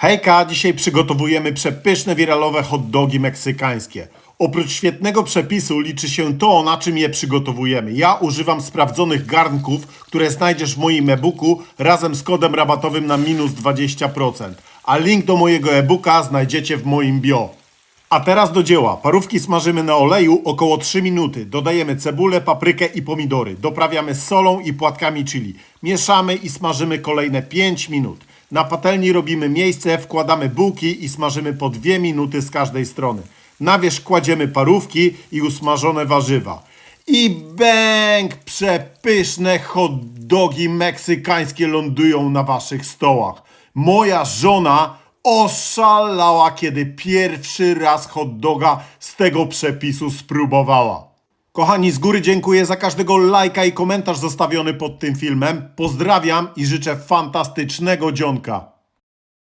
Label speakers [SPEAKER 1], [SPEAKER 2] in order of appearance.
[SPEAKER 1] Hejka, dzisiaj przygotowujemy przepyszne wiralowe hot dogi meksykańskie. Oprócz świetnego przepisu liczy się to, na czym je przygotowujemy. Ja używam sprawdzonych garnków, które znajdziesz w moim e-booku razem z kodem rabatowym na minus 20%. A link do mojego e-booka znajdziecie w moim bio. A teraz do dzieła. Parówki smażymy na oleju około 3 minuty. Dodajemy cebulę, paprykę i pomidory. Doprawiamy solą i płatkami chili. Mieszamy i smażymy kolejne 5 minut. Na patelni robimy miejsce, wkładamy bułki i smażymy po 2 minuty z każdej strony. Na wierzch kładziemy parówki i usmażone warzywa. I bęk! Przepyszne hot dogi meksykańskie lądują na waszych stołach. Moja żona oszalała, kiedy pierwszy raz hot doga z tego przepisu spróbowała. Kochani, z góry dziękuję za każdego lajka i komentarz zostawiony pod tym filmem. Pozdrawiam i życzę fantastycznego dzionka.